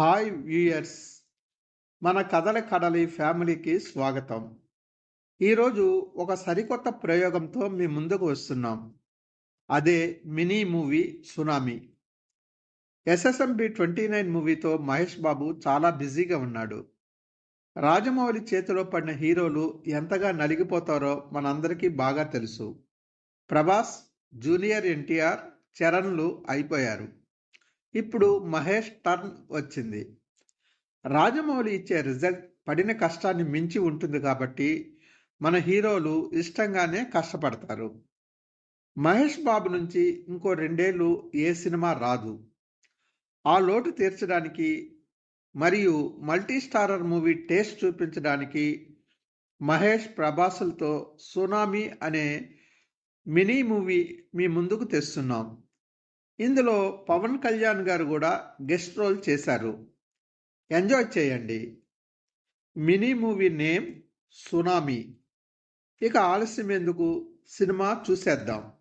Hi viewers మన కథల కడలి ఫ్యామిలీకి స్వాగతం. ఈరోజు ఒక సరికొత్త ప్రయోగంతో మీ ముందుకు వస్తున్నాం. అదే mini movie tsunami. SSMB twenty nine మూవీతో మహేష్ బాబు చాలా బిజీగా ఉన్నాడు. రాజమౌళి చేతిలో పడిన హీరోలు ఎంతగా నలిగిపోతారో మనందరికీ బాగా తెలుసు. ప్రభాస్ జూనియర్ ఎన్టీఆర్ చరణ్లు అయిపోయారు. ఇప్పుడు మహేష్ టర్న్ వచ్చింది. రాజమౌళి ఇచ్చే రిజల్ట్ పడిన కష్టాన్ని మించి ఉంటుంది కాబట్టి మన హీరోలు ఇష్టంగానే కష్టపడతారు. మహేష్ బాబు నుంచి ఇంకో రెండేళ్ళు ఏ సినిమా రాదు. ఆ లోటు తీర్చడానికి మరియు మల్టీ స్టారర్ మూవీ టేస్ట్ చూపించడానికి మహేష్ ప్రభాసులతో సునామీ అనే మినీ మూవీ మీ ముందుకు తెస్తున్నాం. ఇందులో పవన్ కళ్యాణ్ గారు కూడా గెస్ట్ రోల్ చేశారు. ఎంజాయ్ చేయండి. Mini movie name tsunami. ఇక ఆలస్యం ఎందుకు? సినిమా చూసేద్దాం.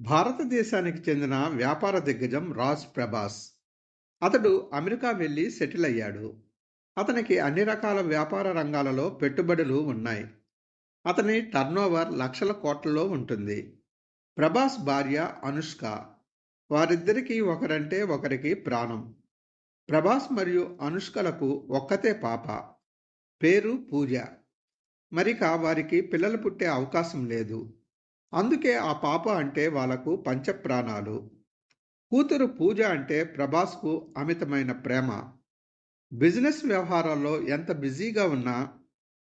భారతదేశానికి చెందిన వ్యాపార దిగ్గజం రాజ్ ప్రభాస్. అతడు అమెరికా వెళ్ళి సెటిల్ అయ్యాడు. అతనికి అన్ని రకాల వ్యాపార రంగాలలో పెట్టుబడులు ఉన్నాయి. అతని టర్నోవర్ లక్షల కోట్లలో ఉంటుంది. ప్రభాస్ భార్య అనుష్క వారిద్దరికీ ఒకరంటే ఒకరికి ప్రాణం. ప్రభాస్ మరియు అనుష్కలకు ఒక్కతే పాప. పేరు పూజ. మరిక వారికి పిల్లలు పుట్టే అవకాశం లేదు. అందుకే ఆ పాప అంటే వాళ్ళకు పంచప్రాణాలు. కూతురు పూజ అంటే ప్రభాస్కు అమితమైన ప్రేమ. బిజినెస్ వ్యవహారాల్లో ఎంత బిజీగా ఉన్నా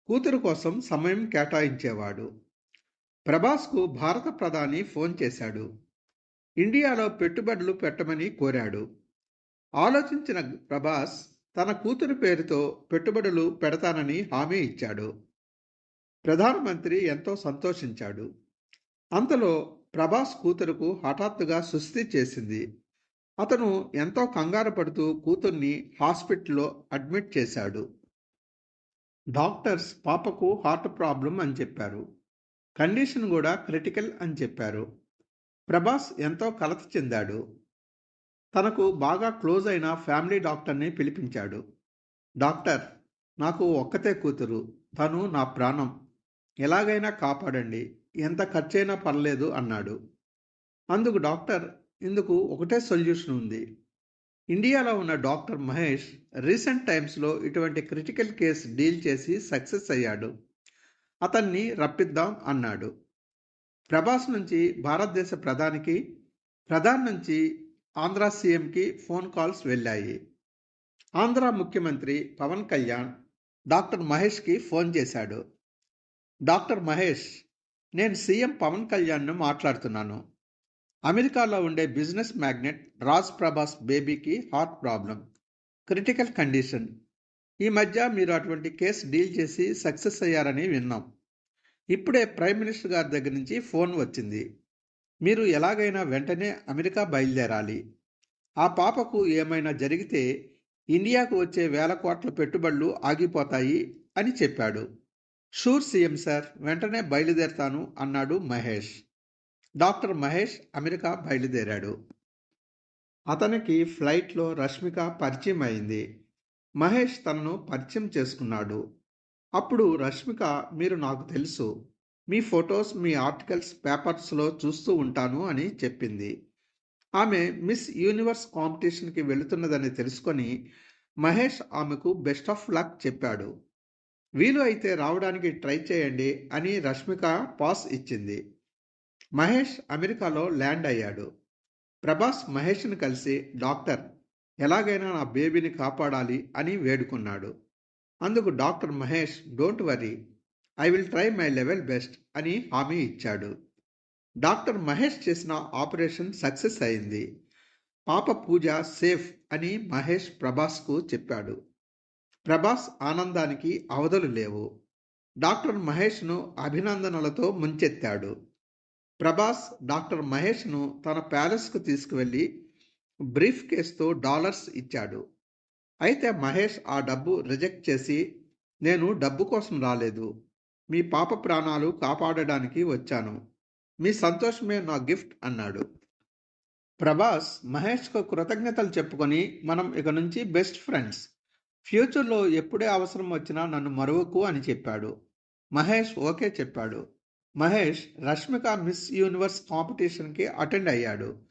కూతురు కోసం సమయం కేటాయించేవాడు. ప్రభాస్కు భారత ప్రధాని ఫోన్ చేశాడు. ఇండియాలో పెట్టుబడులు పెట్టమని కోరాడు. ఆలోచించిన ప్రభాస్ తన కూతురు పేరుతో పెట్టుబడులు పెడతానని హామీ ఇచ్చాడు. ప్రధానమంత్రి ఎంతో సంతోషించాడు. అంతలో ప్రభాస్ కూతురుకు హఠాత్తుగా సుస్థి చేసింది. అతను ఎంతో కంగారు పడుతూ కూతుర్ని హాస్పిటల్లో అడ్మిట్ చేశాడు. డాక్టర్స్ పాపకు హార్ట్ ప్రాబ్లం అని చెప్పారు. కండిషన్ కూడా క్రిటికల్ అని చెప్పారు. ప్రభాస్ ఎంతో కలత చెందాడు. తనకు బాగా క్లోజ్ అయిన ఫ్యామిలీ డాక్టర్ని పిలిపించాడు. డాక్టర్ నాకు ఒక్కతే కూతురు. తను నా ప్రాణం. ఎలాగైనా కాపాడండి. ఎంత ఖర్చైనా పర్లేదు అన్నాడు. అందుకు డాక్టర్ ఇందుకు ఒకటే సొల్యూషన్ ఉంది. ఇండియాలో ఉన్న డాక్టర్ మహేష్ రీసెంట్ టైమ్స్లో ఇటువంటి క్రిటికల్ కేసు డీల్ చేసి సక్సెస్ అయ్యాడు. అతన్ని రప్పిద్దాం అన్నాడు. ప్రభాస్ నుంచి భారతదేశ ప్రధానికి ప్రధాన్ నుంచి ఆంధ్ర సీఎంకి ఫోన్ కాల్స్ వెళ్ళాయి. ఆంధ్ర ముఖ్యమంత్రి పవన్ కళ్యాణ్ డాక్టర్ మహేష్కి ఫోన్ చేశాడు. డాక్టర్ మహేష్ నేను సీఎం పవన్ కళ్యాణ్ను మాట్లాడుతున్నాను. అమెరికాలో ఉండే బిజినెస్ మ్యాగ్నెట్ రాజ్ ప్రభాస్ బేబీకి హార్ట్ ప్రాబ్లం క్రిటికల్ కండిషన్. ఈ మధ్య మీరు అటువంటి కేసు డీల్ చేసి సక్సెస్ అయ్యారని విన్నాం. ఇప్పుడే ప్రైమ్ మినిస్టర్ గారి దగ్గర నుంచి ఫోన్ వచ్చింది. మీరు ఎలాగైనా వెంటనే అమెరికా బయలుదేరాలి. ఆ పాపకు ఏమైనా జరిగితే ఇండియాకు వచ్చే వేల కోట్ల పెట్టుబడులు ఆగిపోతాయి అని చెప్పాడు. షూర్ సీఎం సార్ వెంటనే బయలుదేరతాను అన్నాడు మహేష్. డాక్టర్ మహేష్ అమెరికా బయలుదేరాడు. అతనికి ఫ్లైట్లో రష్మిక పరిచయం అయింది. మహేష్ తనను పరిచయం చేసుకున్నాడు. అప్పుడు రష్మిక మీరు నాకు తెలుసు. మీ ఫొటోస్ మీ ఆర్టికల్స్ పేపర్స్లో చూస్తూ ఉంటాను అని చెప్పింది. ఆమె మిస్ యూనివర్స్ కాంపిటీషన్కి వెళుతున్నదని తెలుసుకొని మహేష్ ఆమెకు బెస్ట్ ఆఫ్ లక్ చెప్పాడు. వీలు అయితే రావడానికి ట్రై చేయండి అని రష్మిక పాస్ ఇచ్చింది. మహేష్ అమెరికాలో ల్యాండ్ అయ్యాడు. ప్రభాస్ మహేష్ను కలిసి డాక్టర్ ఎలాగైనా నా బేబీని కాపాడాలి అని వేడుకున్నాడు. అందుకు doctor Mahesh don't worry I will try my level best అని హామీ ఇచ్చాడు. డాక్టర్ మహేష్ చేసిన ఆపరేషన్ సక్సెస్ అయింది. పాప పూజ సేఫ్ అని మహేష్ ప్రభాస్కు చెప్పాడు. ప్రభాస్ ఆనందానికి అవధులు లేవు. డాక్టర్ మహేష్ను అభినందనలతో ముంచెత్తాడు. ప్రభాస్ డాక్టర్ మహేష్ను తన ప్యాలెస్కు తీసుకువెళ్ళి బ్రీఫ్ కేసుతో డాలర్స్ ఇచ్చాడు. అయితే మహేష్ ఆ డబ్బు రిజెక్ట్ చేసి నేను డబ్బు కోసం రాలేదు. మీ పాప ప్రాణాలు కాపాడడానికి వచ్చాను. మీ సంతోషమే నా గిఫ్ట్ అన్నాడు. ప్రభాస్ మహేష్కు కృతజ్ఞతలు చెప్పుకొని మనం ఇక నుంచి బెస్ట్ ఫ్రెండ్స్. ఫ్యూచర్లో ఎప్పుడే అవసరం వచ్చినా నన్ను మరువకు అని చెప్పాడు. మహేష్ ఓకే చెప్పాడు. మహేష్ రష్మిక మిస్ యూనివర్స్ కాంపిటీషన్కి అటెండ్ అయ్యాడు.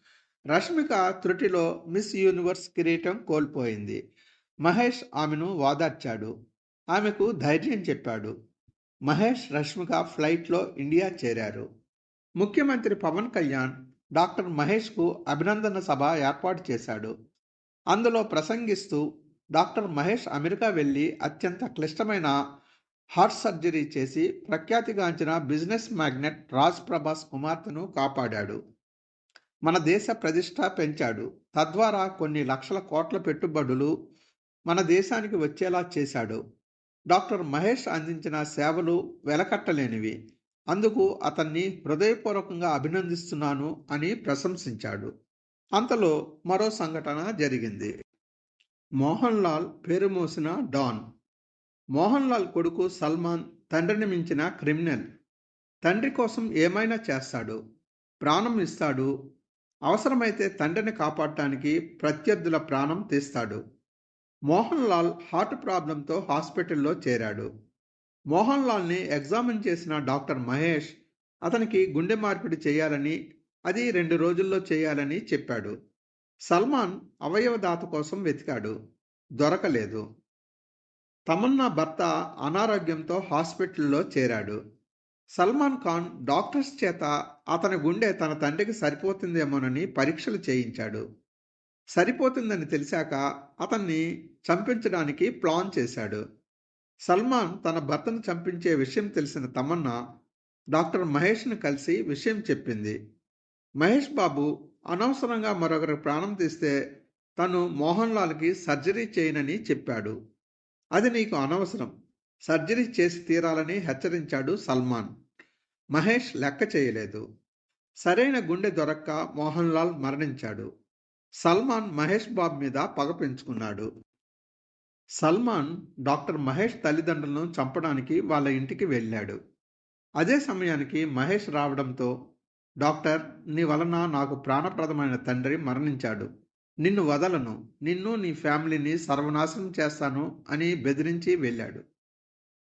రష్మిక త్రుటిలో మిస్ యూనివర్స్ కిరీటం కోల్పోయింది. మహేష్ ఆమెను వాదార్చాడు. ఆమెకు ధైర్యం చెప్పాడు. మహేష్ రష్మిక ఫ్లైట్లో ఇండియా చేరారు. ముఖ్యమంత్రి పవన్ కళ్యాణ్ డాక్టర్ మహేష్కు అభినందన సభ ఏర్పాటు చేశాడు. అందులో ప్రసంగిస్తూ డాక్టర్ మహేష్ అమెరికా వెళ్ళి అత్యంత క్లిష్టమైన హార్ట్ సర్జరీ చేసి ప్రఖ్యాతిగాంచిన బిజినెస్ మ్యాగ్నెట్ రాజ్ ప్రభాస్ కుమార్తెను కాపాడాడు. మన దేశ ప్రతిష్ట పెంచాడు. తద్వారా కొన్ని లక్షల కోట్ల పెట్టుబడులు మన దేశానికి వచ్చేలా చేశాడు. డాక్టర్ మహేష్ అందించిన సేవలు వెలకట్టలేనివి. అందుకు అతన్ని హృదయపూర్వకంగా అభినందిస్తున్నాను అని ప్రశంసించాడు. అంతలో మరో సంఘటన జరిగింది. మోహన్ లాల్ పేరు మోసిన డాన్. మోహన్ లాల్ కొడుకు సల్మాన్ తండ్రిని మించిన క్రిమినల్. తండ్రి కోసం ఏమైనా చేస్తాడు? ప్రాణం ఇస్తాడు? అవసరమైతే తండ్రిని కాపాడటానికి ప్రత్యర్థుల ప్రాణం తీస్తాడు. మోహన్ లాల్ హార్ట్ ప్రాబ్లంతో హాస్పిటల్లో చేరాడు. మోహన్ లాల్ని ఎగ్జామిన్ చేసిన డాక్టర్ మహేష్ అతనికి గుండె మార్పిడి చేయాలని అది రెండు రోజుల్లో చేయాలని చెప్పాడు. సల్మాన్ అవయవదాత కోసం వెతికాడు. దొరకలేదు. తమన్నా భర్త అనారోగ్యంతో హాస్పిటల్లో చేరాడు. సల్మాన్ ఖాన్ డాక్టర్స్ చేత అతని గుండె తన తండ్రికి సరిపోతుందేమోనని పరీక్షలు చేయించాడు. సరిపోతుందని తెలిసాక అతన్ని చంపించడానికి ప్లాన్ చేశాడు. సల్మాన్ తన భర్తను చంపించే విషయం తెలిసిన తమన్నా డాక్టర్ మహేష్ను కలిసి విషయం చెప్పింది. మహేష్ బాబు అనవసరంగా మరొకరి ప్రాణం తీస్తే తను మోహన్ లాల్కి సర్జరీ చేయనని చెప్పాడు. అది నీకు అనవసరం. సర్జరీ చేసి తీరాలని హెచ్చరించాడు సల్మాన్. మహేష్ లెక్క చేయలేదు. సరైన గుండె దొరక్క మోహన్ లాల్ మరణించాడు. సల్మాన్ మహేష్ బాబు మీద పగ పెంచుకున్నాడు. సల్మాన్ డాక్టర్ మహేష్ తల్లిదండ్రులను చంపడానికి వాళ్ళ ఇంటికి వెళ్ళాడు. అదే సమయానికి మహేష్ రావడంతో డాక్టర్ నీ వలన నాకు ప్రాణప్రదమైన తండ్రి మరణించాడు. నిన్ను వదలను. నిన్ను నీ ఫ్యామిలీని సర్వనాశనం చేస్తాను అని బెదిరించి వెళ్ళాడు.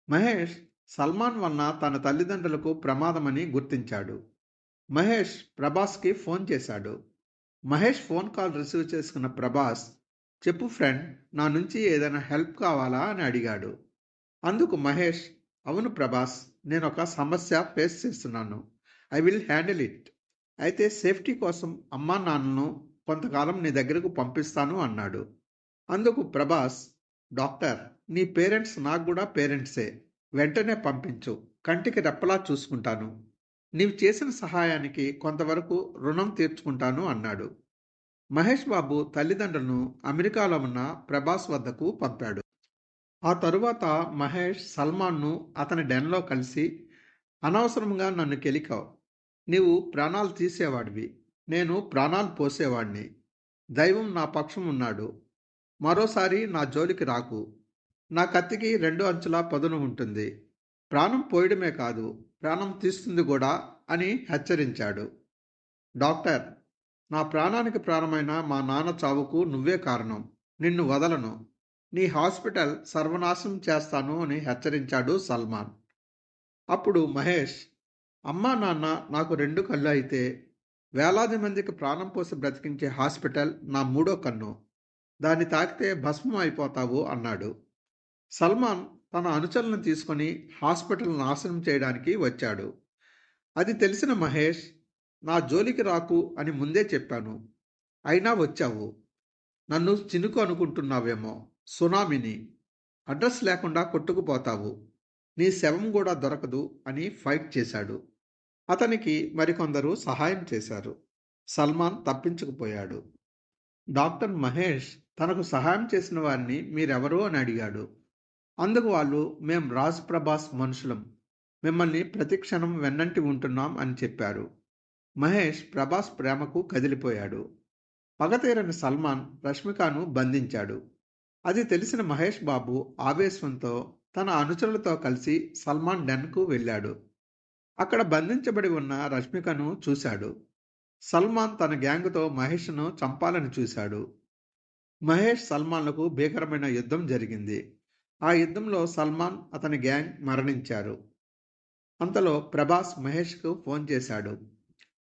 మహేష్ సల్మాన్ వలన తన తల్లిదండ్రులకు ప్రమాదమని గుర్తించాడు. మహేష్ ప్రభాస్కి ఫోన్ చేశాడు. మహేష్ ఫోన్ కాల్ రిసీవ్ చేసుకున్న ప్రభాస్ చెప్పు ఫ్రెండ్ నా నుంచి ఏదైనా హెల్ప్ కావాలా? అని అడిగాడు. అందుకు మహేష్ అవును ప్రభాస్ నేను ఒక సమస్య ఫేస్ చేస్తున్నాను. I will handle it. అయితే సేఫ్టీ కోసం అమ్మా నాన్నను కొంతకాలం నీ దగ్గరకు పంపిస్తాను అన్నాడు. అందుకు ప్రభాస్ డాక్టర్ నీ పేరెంట్స్ నాకు కూడా పేరెంట్సే. వెంటనే పంపించు. కంటికి రెప్పలా చూసుకుంటాను. నీవు చేసిన సహాయానికి కొంతవరకు రుణం తీర్చుకుంటాను అన్నాడు. మహేష్ బాబు తల్లిదండ్రులను అమెరికాలో ఉన్న ప్రభాస్ వద్దకు పంపాడు. ఆ తరువాత మహేష్ సల్మాన్ను అతని డెన్లో కలిసి అనవసరంగా నన్ను కెలికావు. నీవు ప్రాణాలు తీసేవాడివి. నేను ప్రాణాలు పోసేవాడిని. దైవం నా పక్షం ఉన్నాడు మరోసారి నా జోలికి రాకు. నా కత్తికి రెండు అంచుల పదును ఉంటుంది. ప్రాణం పోయడమే కాదు ప్రాణం తీస్తుంది కూడా అని హెచ్చరించాడు. డాక్టర్ నా ప్రాణానికి ప్రాణమైన మా నాన్న చావుకు నువ్వే కారణం. నిన్ను వదలను. నీ హాస్పిటల్ సర్వనాశనం చేస్తాను అని హెచ్చరించాడు సల్మాన్. అప్పుడు మహేష్ అమ్మా నాన్న నాకు రెండు కళ్ళు అయితే వేలాది మందికి ప్రాణం పోసి బ్రతికించే హాస్పిటల్ నా మూడో కన్ను. దాన్ని తాకితే భస్మం అయిపోతావు అన్నాడు. సల్మాన్ తన అనుచరులను తీసుకొని హాస్పిటల్ నాశనం చేయడానికి వచ్చాడు. అది తెలిసిన మహేష్ నా జోలికి రాకు అని ముందే చెప్పాను. అయినా వచ్చావు. నన్ను చినుకు అనుకుంటున్నావేమో సునామిని. అడ్రస్ లేకుండా కొట్టుకుపోతావు. నీ శవం కూడా దొరకదు అని ఫైట్ చేశాడు. అతనికి మరికొందరు సహాయం చేశారు. సల్మాన్ తప్పించుకుపోయాడు. డాక్టర్ మహేష్ తనకు సహాయం చేసిన వారిని మీరెవరు అని అడిగాడు. అందుకు వాళ్ళు మేం రాజ్ ప్రభాస్ మనుషులం. మిమ్మల్ని ప్రతిక్షణం వెన్నంటి ఉంటున్నాం అని చెప్పారు. మహేష్ ప్రభాస్ ప్రేమకు కదిలిపోయాడు. పగతీరని సల్మాన్ రష్మికను బంధించాడు. అది తెలిసిన మహేష్ బాబు ఆవేశంతో తన అనుచరులతో కలిసి సల్మాన్ డెన్కు వెళ్ళాడు. అక్కడ బంధించబడి ఉన్న రష్మికను చూశాడు. సల్మాన్ తన గ్యాంగ్తో మహేష్ను చంపాలని చూశాడు. మహేష్ సల్మాన్లకు భీకరమైన యుద్ధం జరిగింది. ఆ యుద్ధంలో సల్మాన్ అతని గ్యాంగ్ మరణించారు. అంతలో ప్రభాస్ మహేష్కు ఫోన్ చేశాడు.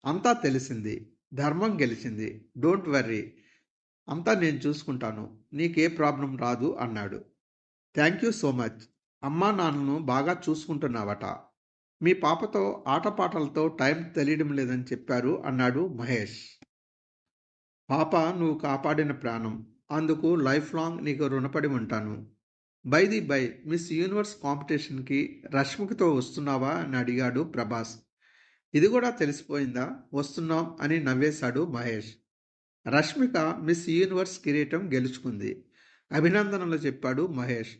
అంతా తెలిసింది. ధర్మం గెలిచింది. Don't worry. అంతా నేను చూసుకుంటాను. నీకే ప్రాబ్లం రాదు అన్నాడు. Thank you so much. అమ్మా నాన్నను బాగా చూసుకుంటున్నావట. మీ పాపతో ఆటపాటలతో టైం తెలియడం లేదని చెప్పారు అన్నాడు మహేష్. పాప నువ్వు కాపాడిన ప్రాణం. అందుకు లైఫ్ లాంగ్ నీకు రుణపడి ఉంటాను. By the by Miss Universe కాంపిటీషన్కి రష్మికతో వస్తున్నావా? అని అడిగాడు ప్రభాస్. ఇది కూడా తెలిసిపోయిందా? వస్తున్నాం అని నవ్వేశాడు మహేష్. రష్మిక మిస్ యూనివర్స్ కిరీటం గెలుచుకుంది. అభినందనలు చెప్పాడు మహేష్.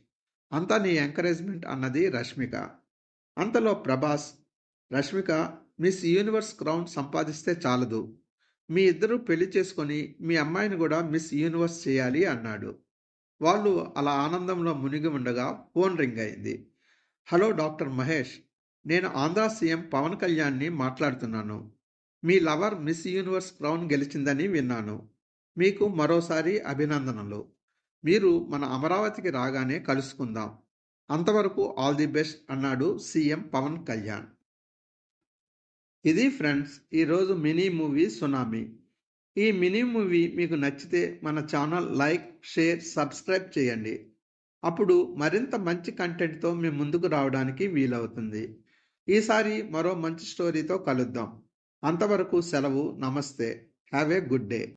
అంతా నీ ఎంకరేజ్మెంట్ అన్నది రష్మిక. అంతలో Prabhas Rashmika miss universe crown సంపాదిస్తే చాలదు. మీ ఇద్దరు పెళ్ళి చేసుకొని మీ అమ్మాయిని కూడా మిస్ యూనివర్స్ చేయాలి అన్నాడు. వాళ్ళు అలా ఆనందంలో మునిగి ఉండగా ఫోన్ రింగ్ అయింది. హలో డాక్టర్ మహేష్ నేను ఆంధ్ర సీఎం పవన్ కళ్యాణ్ని మాట్లాడుతున్నాను. మీ లవర్ మిస్ యూనివర్స్ క్రౌన్ గెలిచిందని విన్నాను. మీకు మరోసారి అభినందనలు. మీరు మన అమరావతికి రాగానే కలుసుకుందాం. అంతవరకు ఆల్ ది బెస్ట్ అన్నాడు సీఎం పవన్ కళ్యాణ్. ఇది ఫ్రెండ్స్ ఈరోజు మినీ మూవీ సునామీ. ఈ మినీ మూవీ మీకు నచ్చితే మన ఛానల్ లైక్ షేర్ సబ్స్క్రైబ్ చేయండి. అప్పుడు మరింత మంచి కంటెంట్తో మీ ముందుకు రావడానికి వీలవుతుంది. ఈసారి మరో మంచి స్టోరీతో కలుద్దాం. అంతవరకు సెలవు నమస్తే. Have a good day.